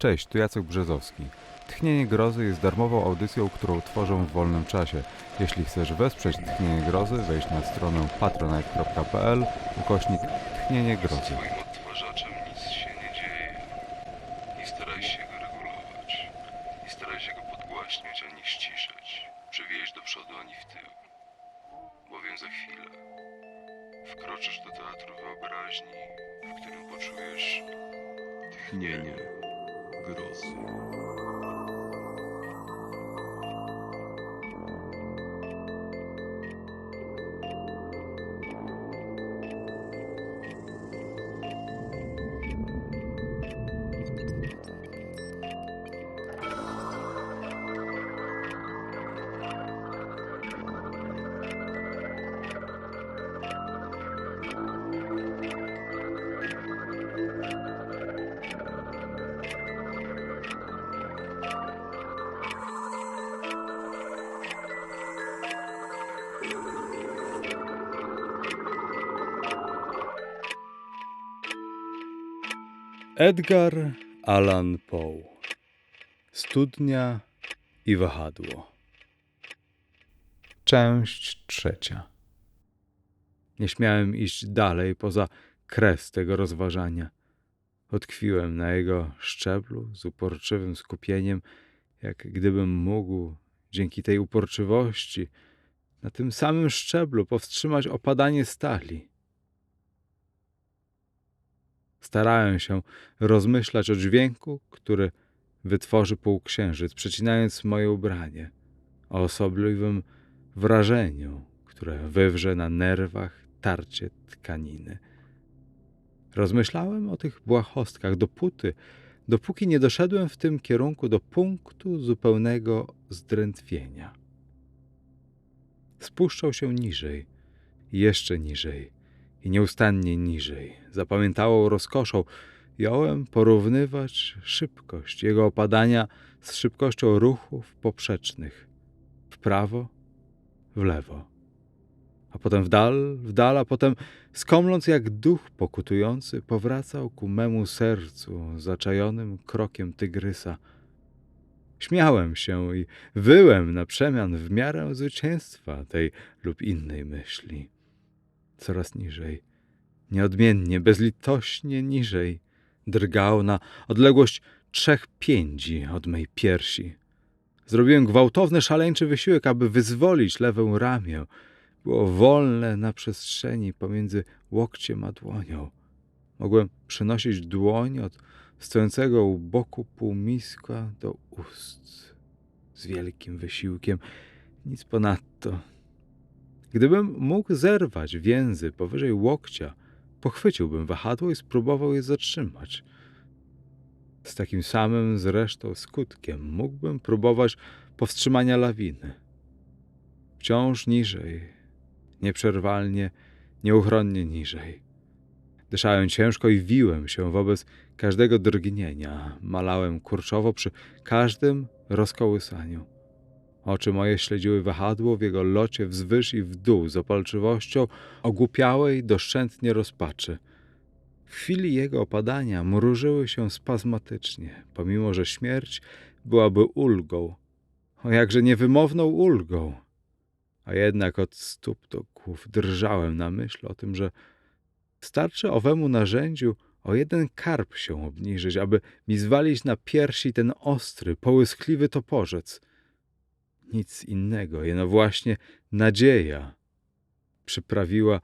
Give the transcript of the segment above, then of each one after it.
Cześć, tu Jacek Brzezowski. Tchnienie Grozy jest darmową audycją, którą tworzę w wolnym czasie. Jeśli chcesz wesprzeć Tchnienie Grozy, wejdź na stronę patronite.pl ukośnik Tchnienie Grozy. Edgar Allan Poe Studnia i wahadło Część trzecia Nie śmiałem iść dalej poza kres tego rozważania. Utkwiłem na jego szczeblu z uporczywym skupieniem, jak gdybym mógł, dzięki tej uporczywości, na tym samym szczeblu powstrzymać opadanie stali. Starałem się rozmyślać o dźwięku, który wytworzy półksiężyc, przecinając moje ubranie, o osobliwym wrażeniu, które wywrze na nerwach tarcie tkaniny. Rozmyślałem o tych błahostkach dopóty, dopóki nie doszedłem w tym kierunku do punktu zupełnego zdrętwienia. Spuszczał się niżej, jeszcze niżej i nieustannie niżej. Zapamiętałą rozkoszą jąłem porównywać szybkość jego opadania z szybkością ruchów poprzecznych w prawo, w lewo, a potem w dal, w dal, a potem skomląc jak duch pokutujący, powracał ku memu sercu zaczajonym krokiem tygrysa. Śmiałem się i wyłem na przemian w miarę zwycięstwa tej lub innej myśli coraz niżej, nieodmiennie, bezlitośnie niżej, drgał na odległość trzech piędzi od mej piersi. Zrobiłem gwałtowny, szaleńczy wysiłek, aby wyzwolić lewę ramię. Było wolne na przestrzeni pomiędzy łokciem a dłonią. Mogłem przynosić dłoń od stojącego u boku półmiska do ust. Z wielkim wysiłkiem. Nic ponadto. Gdybym mógł zerwać więzy powyżej łokcia, pochwyciłbym wahadło i spróbował je zatrzymać. Z takim samym zresztą skutkiem mógłbym próbować powstrzymania lawiny. Wciąż niżej, nieprzerwalnie, nieuchronnie niżej. Dyszałem ciężko i wiłem się wobec każdego drgnienia. Malałem kurczowo przy każdym rozkołysaniu. Oczy moje śledziły wahadło w jego locie wzwyż i w dół z opalczywością ogłupiałej doszczętnie rozpaczy. W chwili jego opadania mrużyły się spazmatycznie, pomimo że śmierć byłaby ulgą, o jakże niewymowną ulgą. A jednak od stóp do głów drżałem na myśl o tym, że starczy owemu narzędziu o jeden karp się obniżyć, aby mi zwalić na piersi ten ostry, połyskliwy toporzec – nic innego, jeno właśnie nadzieja przyprawiła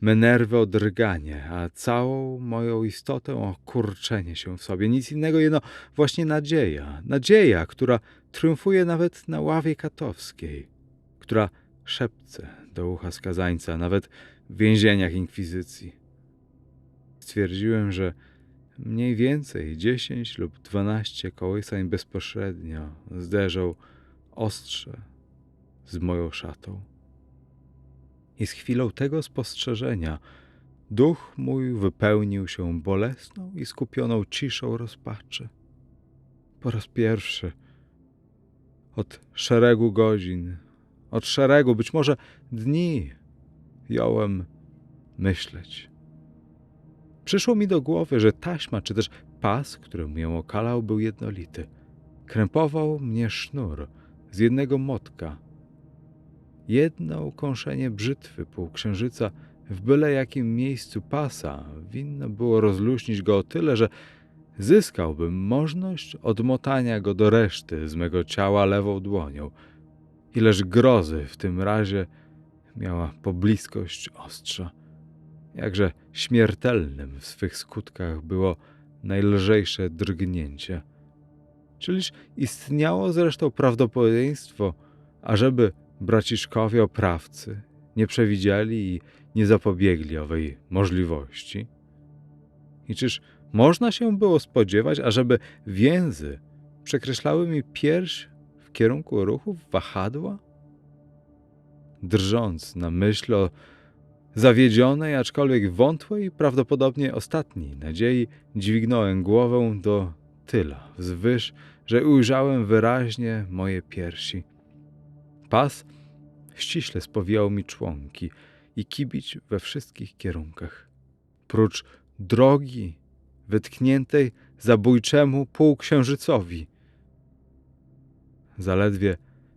me nerwy o drganie, a całą moją istotę o kurczenie się w sobie. Nic innego, jeno właśnie nadzieja. Nadzieja, która triumfuje nawet na ławie katowskiej, która szepce do ucha skazańca, nawet w więzieniach inkwizycji. Stwierdziłem, że mniej więcej dziesięć lub dwanaście kołysań bezpośrednio zderzą ostrze z moją szatą. I z chwilą tego spostrzeżenia duch mój wypełnił się bolesną i skupioną ciszą rozpaczy. Po raz pierwszy od szeregu godzin, od szeregu, być może dni, jąłem myśleć. Przyszło mi do głowy, że taśma, czy też Pas, który mnie okalał, był jednolity. Krępował mnie sznur z jednego motka. Jedno ukąszenie brzytwy półksiężyca w byle jakim miejscu pasa winno było rozluźnić go o tyle, że zyskałbym możność odmotania go do reszty z mego ciała lewą dłonią. Ileż grozy w tym razie miała pobliskość ostrza. Jakże śmiertelnym w swych skutkach było najlżejsze drgnięcie. Czyliż istniało zresztą prawdopodobieństwo, ażeby braciszkowie oprawcy nie przewidzieli i nie zapobiegli owej możliwości? I czyż można się było spodziewać, ażeby więzy przekreślały mi pierś w kierunku ruchów wahadła? Drżąc na myśl o zawiedzionej, aczkolwiek wątłej, prawdopodobnie ostatniej nadziei, dźwignąłem głowę do tyla wzwyż, że ujrzałem wyraźnie moje piersi. Pas ściśle spowijał mi członki i kibić we wszystkich kierunkach. Prócz drogi wytkniętej zabójczemu półksiężycowi. Zaledwie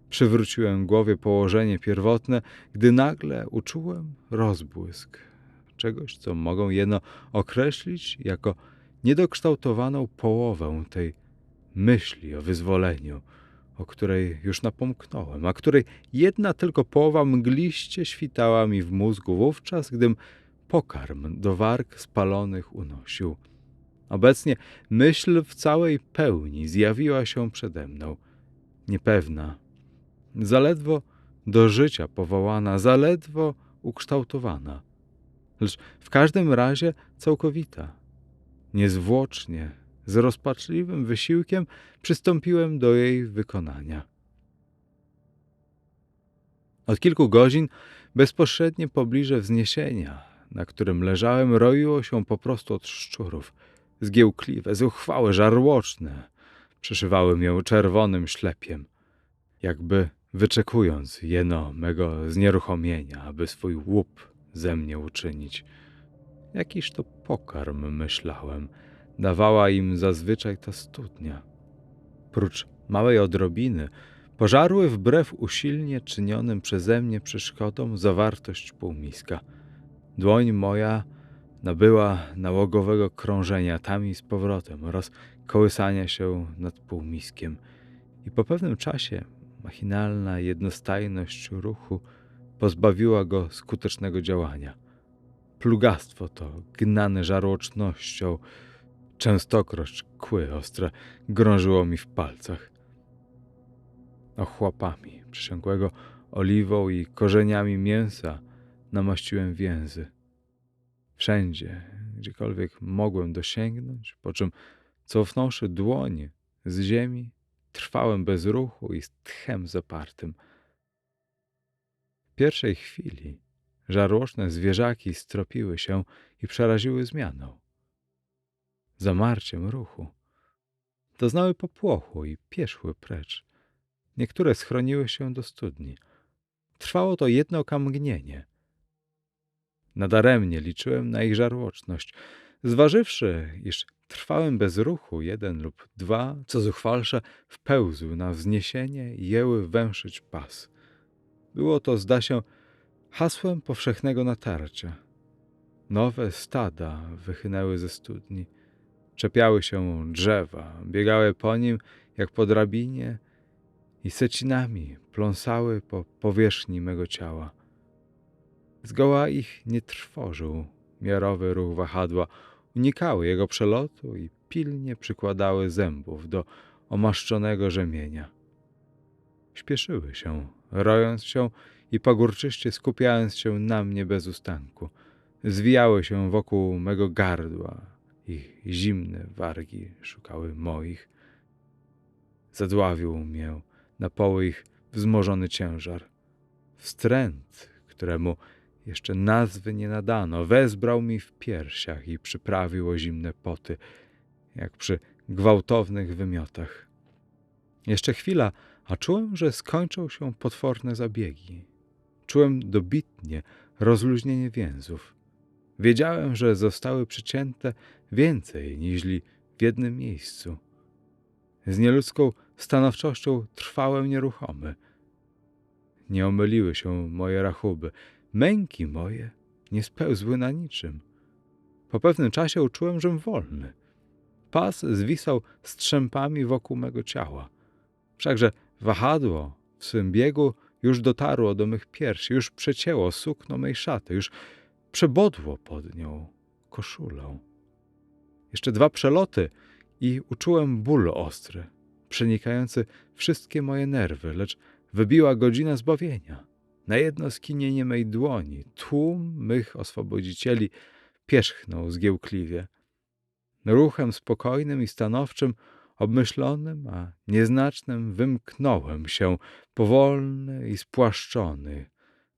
przywróciłem głowie położenie pierwotne, gdy nagle uczułem rozbłysk czegoś, co mogą jeno określić jako niedokształtowaną połowę tej myśli o wyzwoleniu, o której już napomknąłem, a której jedna tylko połowa mgliście świtała mi w mózgu wówczas, gdym pokarm do warg spalonych unosił. Obecnie myśl w całej pełni zjawiła się przede mną, niepewna, zaledwo do życia powołana, zaledwo ukształtowana, lecz w każdym razie całkowita. Niezwłocznie, z rozpaczliwym wysiłkiem przystąpiłem do jej wykonania. Od kilku godzin bezpośrednie pobliże wzniesienia, na którym leżałem, roiło się po prostu od szczurów. Zgiełkliwe, zuchwałe, żarłoczne. Przeszywały mię czerwonym ślepiem, jakby wyczekując jeno mego znieruchomienia, aby swój łup ze mnie uczynić. Jakiż to pokarm, myślałem, dawała im zazwyczaj ta studnia. Prócz małej odrobiny, pożarły wbrew usilnie czynionym przeze mnie przeszkodom zawartość półmiska. Dłoń moja nabyła nałogowego krążenia tam i z powrotem oraz kołysania się nad półmiskiem i po pewnym czasie machinalna jednostajność ruchu pozbawiła go skutecznego działania. Plugastwo to, gnane żarłocznością, częstokroć kły ostre grążyło mi w palcach. Ochłapami przysiągłego oliwą i korzeniami mięsa namaściłem więzy. Wszędzie, gdziekolwiek mogłem dosięgnąć, po czym cofnąwszy dłoń z ziemi, trwałem bez ruchu i z tchem zapartym. W pierwszej chwili żarłoczne zwierzaki stropiły się i przeraziły zmianą. Zamarciem ruchu. Doznały popłochu i pieszły precz. Niektóre schroniły się do studni. Trwało to jedno okamgnienie. Nadaremnie liczyłem na ich żarłoczność. Zważywszy, iż trwałem bez ruchu jeden lub dwa, co zuchwalsze, wpełzły na wzniesienie i jęły węszyć pas. Było to, zda się, hasłem powszechnego natarcia. Nowe stada wychynęły ze studni. Czepiały się drzewa, biegały po nim jak po drabinie i secinami pląsały po powierzchni mego ciała. Zgoła ich nie trwożył miarowy ruch wahadła, unikały jego przelotu i pilnie przykładały zębów do omaszczonego rzemienia. Śpieszyły się, rojąc się i pagórczyście skupiając się na mnie bez ustanku. Zwijały się wokół mego gardła, ich zimne wargi szukały moich. Zadławił mię na poły ich wzmożony ciężar. Wstręt, któremu jeszcze nazwy nie nadano, wezbrał mi w piersiach i przyprawił o zimne poty, jak przy gwałtownych wymiotach. Jeszcze chwila, a czułem, że skończą się potworne zabiegi. Czułem dobitnie rozluźnienie więzów. Wiedziałem, że zostały przycięte więcej niźli w jednym miejscu. Z nieludzką stanowczością trwałem nieruchomy. Nie omyliły się moje rachuby, męki moje nie spełzły na niczym. Po pewnym czasie uczułem, żem wolny. Pas zwisał strzępami wokół mego ciała. Wszakże wahadło w swym biegu już dotarło do mych piersi, już przecięło sukno mej szaty, już przebodło pod nią koszulą. Jeszcze dwa przeloty i uczułem ból ostry, przenikający wszystkie moje nerwy, lecz wybiła godzina zbawienia. Na jedno skinienie mej dłoni tłum mych oswobodzicieli pierzchnął zgiełkliwie. Ruchem spokojnym i stanowczym, obmyślonym, a nieznacznym wymknąłem się, powolny i spłaszczony,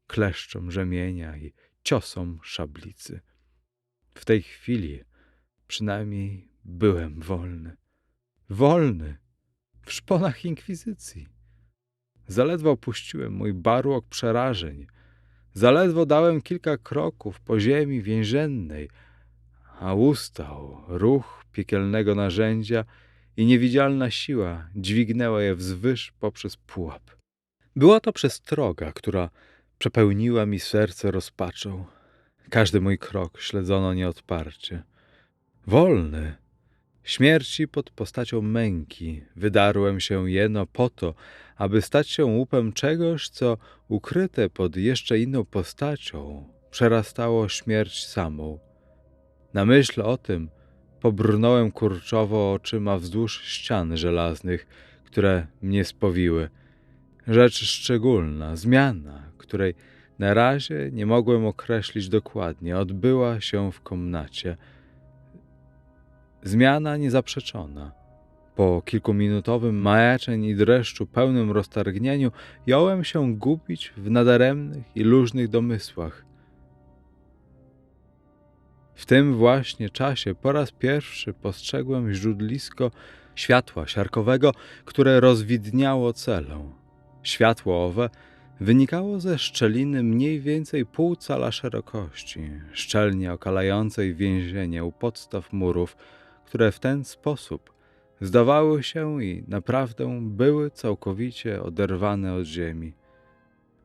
kleszczom rzemienia i ciosom szablicy. W tej chwili przynajmniej byłem wolny. Wolny w szponach inkwizycji. Zaledwo opuściłem mój barłok przerażeń. Zaledwo dałem kilka kroków po ziemi więziennej, a ustał ruch piekielnego narzędzia i niewidzialna siła dźwignęła je wzwyż poprzez pułap. Była to przestroga, która przepełniła mi serce rozpaczą. Każdy mój krok śledzono nieodparcie. Wolny, śmierci pod postacią męki, wydarłem się jeno po to, aby stać się łupem czegoś, co ukryte pod jeszcze inną postacią przerastało śmierć samą. Na myśl o tym pobrnąłem kurczowo oczyma wzdłuż ścian żelaznych, które mnie spowiły. Rzecz szczególna, zmiana, której na razie nie mogłem określić dokładnie, odbyła się w komnacie. Zmiana niezaprzeczona. Po kilkuminutowym majaczeń i dreszczu pełnym roztargnieniu jąłem się gubić w nadaremnych i luźnych domysłach. W tym właśnie czasie po raz pierwszy postrzegłem źródlisko światła siarkowego, które rozwidniało celę. Światło owe wynikało ze szczeliny mniej więcej pół cala szerokości, szczelnie okalającej więzienie u podstaw murów, które w ten sposób zdawały się i naprawdę były całkowicie oderwane od ziemi.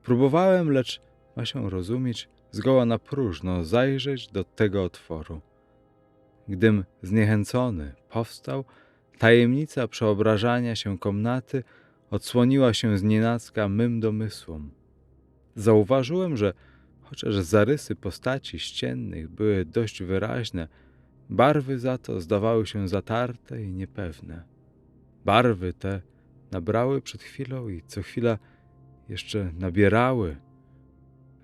Próbowałem, lecz ma się rozumieć, zgoła na próżno zajrzeć do tego otworu. Gdym zniechęcony powstał, tajemnica przeobrażania się komnaty odsłoniła się znienacka mym domysłom. Zauważyłem, że chociaż zarysy postaci ściennych były dość wyraźne, barwy za to zdawały się zatarte i niepewne. Barwy te nabrały przed chwilą i co chwila jeszcze nabierały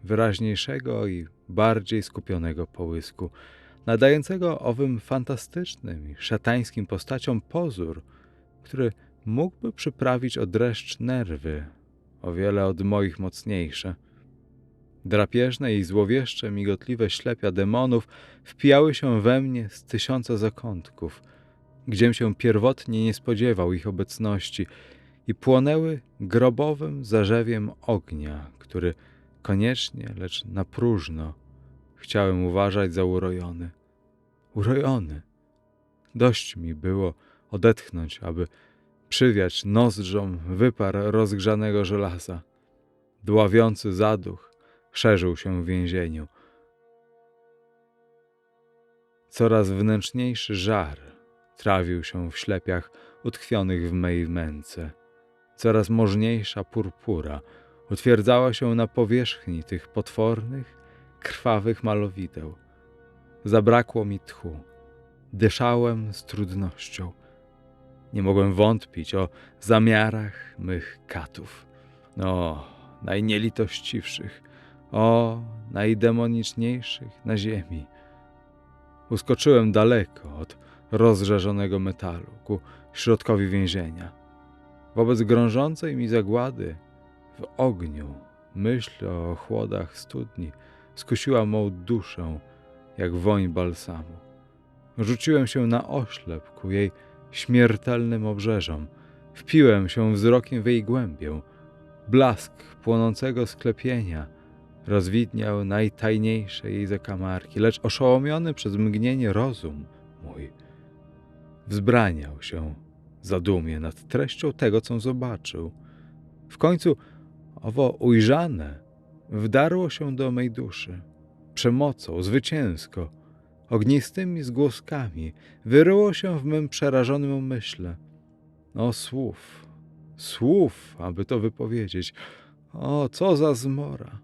wyraźniejszego i bardziej skupionego połysku, nadającego owym fantastycznym i szatańskim postaciom pozór, który mógłby przyprawić o dreszcz nerwy, o wiele od moich mocniejsze. Drapieżne i złowieszcze migotliwe ślepia demonów wpijały się we mnie z tysiąca zakątków, gdziem się pierwotnie nie spodziewał ich obecności i płonęły grobowym zarzewiem ognia, który koniecznie, lecz na próżno chciałem uważać za urojony. Urojony. Dość mi było odetchnąć, aby przywiać nozdrzom wypar rozgrzanego żelaza. Dławiący zaduch szerzył się w więzieniu. Coraz wnętrzniejszy żar trawił się w ślepiach utkwionych w mej męce. Coraz możniejsza purpura utwierdzała się na powierzchni tych potwornych, krwawych malowideł. Zabrakło mi tchu. Dyszałem z trudnością. Nie mogłem wątpić o zamiarach mych katów. O, najnielitościwszych, o, najdemoniczniejszych na ziemi. Uskoczyłem daleko od rozżarzonego metalu ku środkowi więzienia. Wobec grążącej mi zagłady w ogniu myśl o chłodach studni skusiła mą duszę jak woń balsamu. Rzuciłem się na oślep ku jej śmiertelnym obrzeżom. Wpiłem się wzrokiem w jej głębię. Blask płonącego sklepienia rozwidniał najtajniejsze jej zakamarki, lecz oszołomiony przez mgnienie rozum mój wzbraniał się zadumie nad treścią tego, co zobaczył. W końcu owo ujrzane wdarło się do mej duszy. Przemocą, zwycięsko, ognistymi zgłoskami wyryło się w mym przerażonym umyśle. O słów, słów, aby to wypowiedzieć. O, co za zmora.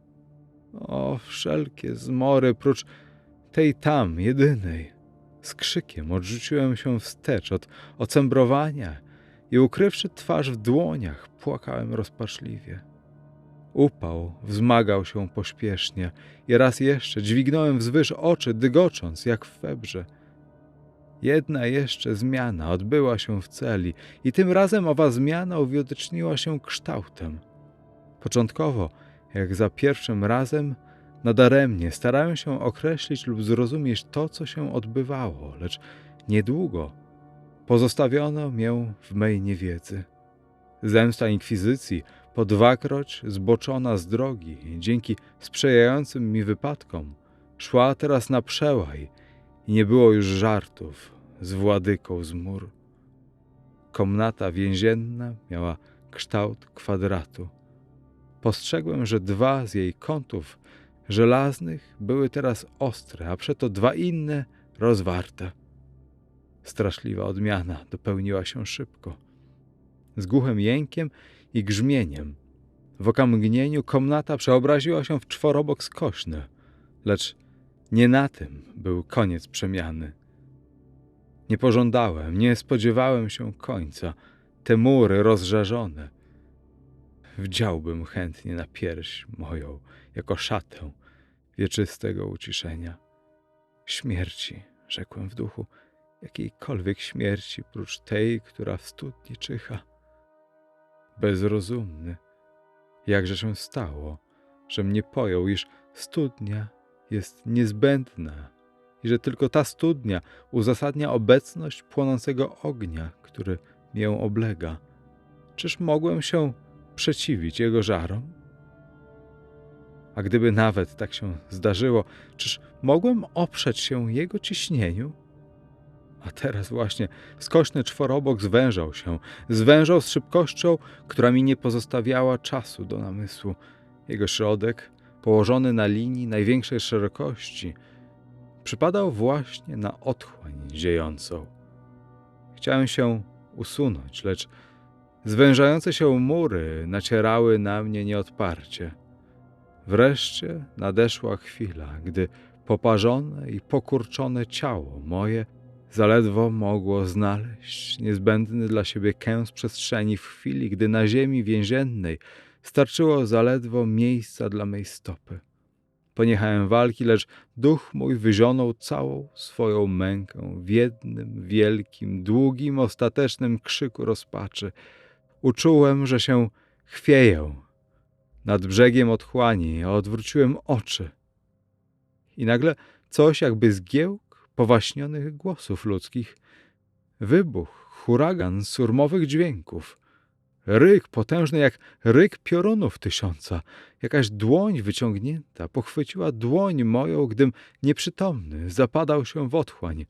O, wszelkie zmory, prócz tej tam, jedynej. Z krzykiem odrzuciłem się wstecz od ocembrowania i ukrywszy twarz w dłoniach, płakałem rozpaczliwie. Upał wzmagał się pośpiesznie i raz jeszcze dźwignąłem wzwyż oczy, dygocząc jak w febrze. Jedna jeszcze zmiana odbyła się w celi i tym razem owa zmiana uwidoczniła się kształtem. Początkowo, jak za pierwszym razem, nadaremnie starałem się określić lub zrozumieć to, co się odbywało, lecz niedługo pozostawiono mię w mej niewiedzy. Zemsta inkwizycji, po dwakroć zboczona z drogi, dzięki sprzyjającym mi wypadkom, szła teraz na przełaj i nie było już żartów z władyką z mur. Komnata więzienna miała kształt kwadratu. Postrzegłem, że dwa z jej kątów żelaznych były teraz ostre, a przeto dwa inne rozwarte. Straszliwa odmiana dopełniła się szybko. Z głuchym jękiem i grzmieniem. W okamgnieniu komnata przeobraziła się w czworobok skośny, lecz nie na tym był koniec przemiany. Nie pożądałem, nie spodziewałem się końca. Te mury rozżarzone. Wdziałbym chętnie na pierś moją, jako szatę wieczystego uciszenia. Śmierci, rzekłem w duchu, jakiejkolwiek śmierci, prócz tej, która w studni czyha. Bezrozumny, jakże się stało, że mnie pojął, iż studnia jest niezbędna i że tylko ta studnia uzasadnia obecność płonącego ognia, który mię oblega. Czyż mogłem się przeciwić jego żarom? A gdyby nawet tak się zdarzyło, czyż mogłem oprzeć się jego ciśnieniu? A teraz właśnie skośny czworobok zwężał się, zwężał z szybkością, która mi nie pozostawiała czasu do namysłu. Jego środek, położony na linii największej szerokości, przypadał właśnie na otchłań ziejącą. Chciałem się usunąć, lecz zwężające się mury nacierały na mnie nieodparcie. Wreszcie nadeszła chwila, gdy poparzone i pokurczone ciało moje zaledwo mogło znaleźć niezbędny dla siebie kęs przestrzeni w chwili, gdy na ziemi więziennej starczyło zaledwo miejsca dla mej stopy. Poniechałem walki, lecz duch mój wyzionął całą swoją mękę w jednym wielkim, długim, ostatecznym krzyku rozpaczy. Uczułem, że się chwieję nad brzegiem otchłani, odwróciłem oczy. I nagle coś jakby zgiełk powaśnionych głosów ludzkich. Wybuch, huragan surmowych dźwięków. Ryk potężny jak ryk piorunów tysiąca. Jakaś dłoń wyciągnięta pochwyciła dłoń moją, gdym nieprzytomny zapadał się w otchłań.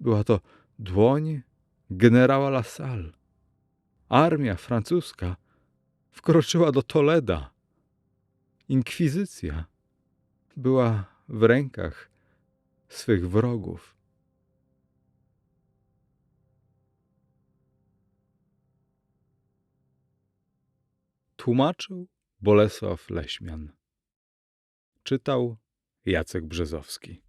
Była to dłoń generała Lassalle. Armia francuska wkroczyła do Toleda. Inkwizycja była w rękach swych wrogów. Tłumaczył Bolesław Leśmian. Czytał Jacek Brzezowski.